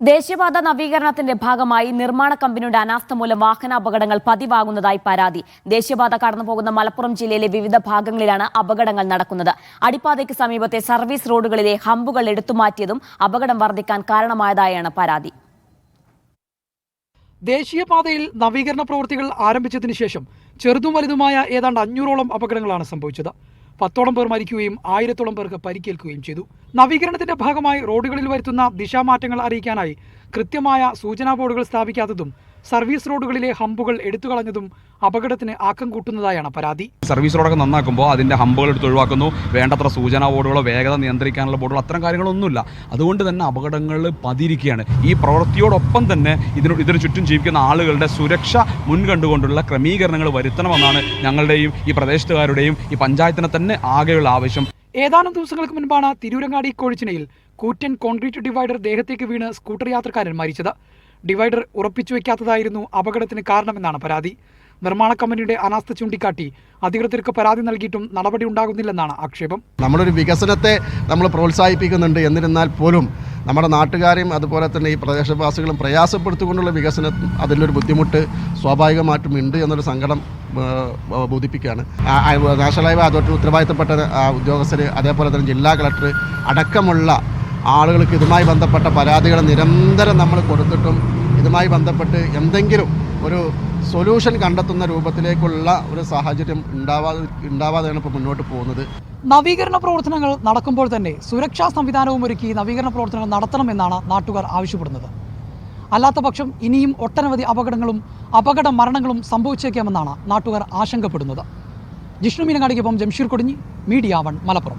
ദേശീയപാത നവീകരണത്തിന്റെ ഭാഗമായി നിർമ്മാണ കമ്പനിയുടെ അനാസ്ഥ മൂലം വാഹനാപകടങ്ങൾ പതിവാകുന്നതായി പരാതി. ദേശീയപാത കടന്നുപോകുന്ന മലപ്പുറം ജില്ലയിലെ വിവിധ ഭാഗങ്ങളിലാണ് അപകടങ്ങൾ നടക്കുന്നത്. അടിപ്പാതയ്ക്ക് സമീപത്തെ സർവീസ് റോഡുകളിലെ ഹമ്പുകൾ എടുത്തുമാറ്റിയതും അപകടം വർദ്ധിക്കാൻ കാരണമായതായാണ് പരാതി. ദേശീയപാതയിൽ നവീകരണ പ്രവൃത്തികൾ ആരംഭിച്ചതിന് ശേഷം ചെറുതും വലുതുമായ ഏതാണ്ട് അഞ്ഞൂറോളം അപകടങ്ങളാണ് സംഭവിച്ചത്. പത്തോളം പേർ മരിക്കുകയും ആയിരത്തോളം പേർക്ക് പരിക്കേൽക്കുകയും ചെയ്തു. നവീകരണത്തിന്റെ ഭാഗമായി റോഡുകളിൽ വരുത്തുന്ന ദിശാമാറ്റങ്ങൾ അറിയിക്കാനായി കൃത്യമായ സൂചനാ ബോർഡുകൾ സ്ഥാപിക്കാത്തതും സർവീസ് റോഡുകളിലെ ഹമ്പുകൾ എടുത്തുകളഞ്ഞതും അപകടത്തിന് ആക്കം കൂട്ടുന്നതായാണ് പരാതി. സർവീസ് റോഡൊക്കെ നന്നാക്കുമ്പോൾ അതിന്റെ ഹമ്പുകൾ എടുത്ത് ഒഴിവാക്കുന്നു. വേണ്ടത്ര സൂചനാ ബോർഡുകളോ വേഗത നിയന്ത്രിക്കാനുള്ള ബോർഡുകളോ അത്തരം കാര്യങ്ങളൊന്നുമില്ല. അതുകൊണ്ട് തന്നെ അപകടങ്ങൾ പതിയിരിക്കുകയാണ്. ഈ പ്രവൃത്തിയോടൊപ്പം തന്നെ ഇതിന് ഇതിന് ചുറ്റും ജീവിക്കുന്ന ആളുകളുടെ സുരക്ഷ മുൻകണ്ടുകൊണ്ടുള്ള ക്രമീകരണങ്ങൾ വരുത്തണമെന്നാണ് ഞങ്ങളുടെയും ഈ പ്രദേശത്തുകാരുടെയും ഈ പഞ്ചായത്തിനെ തന്നെ ആകെയുള്ള ആവശ്യം. ഏതാനും ദിവസങ്ങൾക്ക് മുൻപാണ് തിരൂരങ്ങാടി കോഴിച്ചിനയിൽ കൂറ്റൻ കോൺക്രീറ്റ് ഡിവൈഡർ ദേഹത്തേക്ക് വീണ് സ്കൂട്ടർ യാത്രക്കാരൻ മരിച്ചത്. ഡിവൈഡർ ഉറപ്പിച്ചു വയ്ക്കാത്തതായിരുന്നു അപകടത്തിന് കാരണമെന്നാണ് പരാതി. നിർമ്മാണ കമ്പനിയുടെ അനാസ്ഥ ചൂണ്ടിക്കാട്ടി അധികൃതർക്ക് പരാതി നൽകിയിട്ടും നടപടി ഉണ്ടാകുന്നില്ലെന്നാണ് ആക്ഷേപം. നമ്മളൊരു വികസനത്തെ നമ്മൾ പ്രോത്സാഹിപ്പിക്കുന്നുണ്ട്. എന്നിരുന്നാൽ പോലും നമ്മുടെ നാട്ടുകാരെയും അതുപോലെ തന്നെ ഈ പ്രദേശവാസികളും പ്രയാസപ്പെടുത്തിക്കൊണ്ടുള്ള വികസനം അതിലൊരു ബുദ്ധിമുട്ട് സ്വാഭാവികമായിട്ടും ഉണ്ട് എന്നൊരു സങ്കടം ബോധിപ്പിക്കുകയാണ്. നാഷണൽ ഹൈവേ അതോറിറ്റി ഉത്തരവാദിത്തപ്പെട്ട ഉദ്യോഗസ്ഥർ അതേപോലെ തന്നെ ജില്ലാ കളക്ടർ അടക്കമുള്ള ആളുകൾക്ക് ഇതുമായി ബന്ധപ്പെട്ട പരാതികൾ നിരന്തരം നമ്മൾ കൊടുത്തിട്ടും ഇതുമായി ബന്ധപ്പെട്ട് എന്തെങ്കിലും ഒരു സൊല്യൂഷൻ കണ്ടെത്തുന്ന രൂപത്തിലേക്കുള്ള ഒരു സാഹചര്യം ഉണ്ടാവാതെ ഉണ്ടാവാതെയാണ് ഇപ്പോൾ മുന്നോട്ട് പോകുന്നത്. നവീകരണ പ്രവർത്തനങ്ങൾ നടക്കുമ്പോൾ തന്നെ സുരക്ഷാ സംവിധാനവും ഒരുക്കി നവീകരണ പ്രവർത്തനങ്ങൾ നടത്തണമെന്നാണ് നാട്ടുകാർ ആവശ്യപ്പെടുന്നത്. അല്ലാത്ത പക്ഷം ഇനിയും ഒട്ടനവധി അപകടങ്ങളും അപകട മരണങ്ങളും സംഭവിച്ചേക്കാമെന്നാണ് നാട്ടുകാർ ആശങ്കപ്പെടുന്നത്. ജിഷ്ണു മീനങ്ങാടിക്കൊപ്പം ജംഷീർ കൊടിഞ്ഞി മീഡിയ വൺ മലപ്പുറം.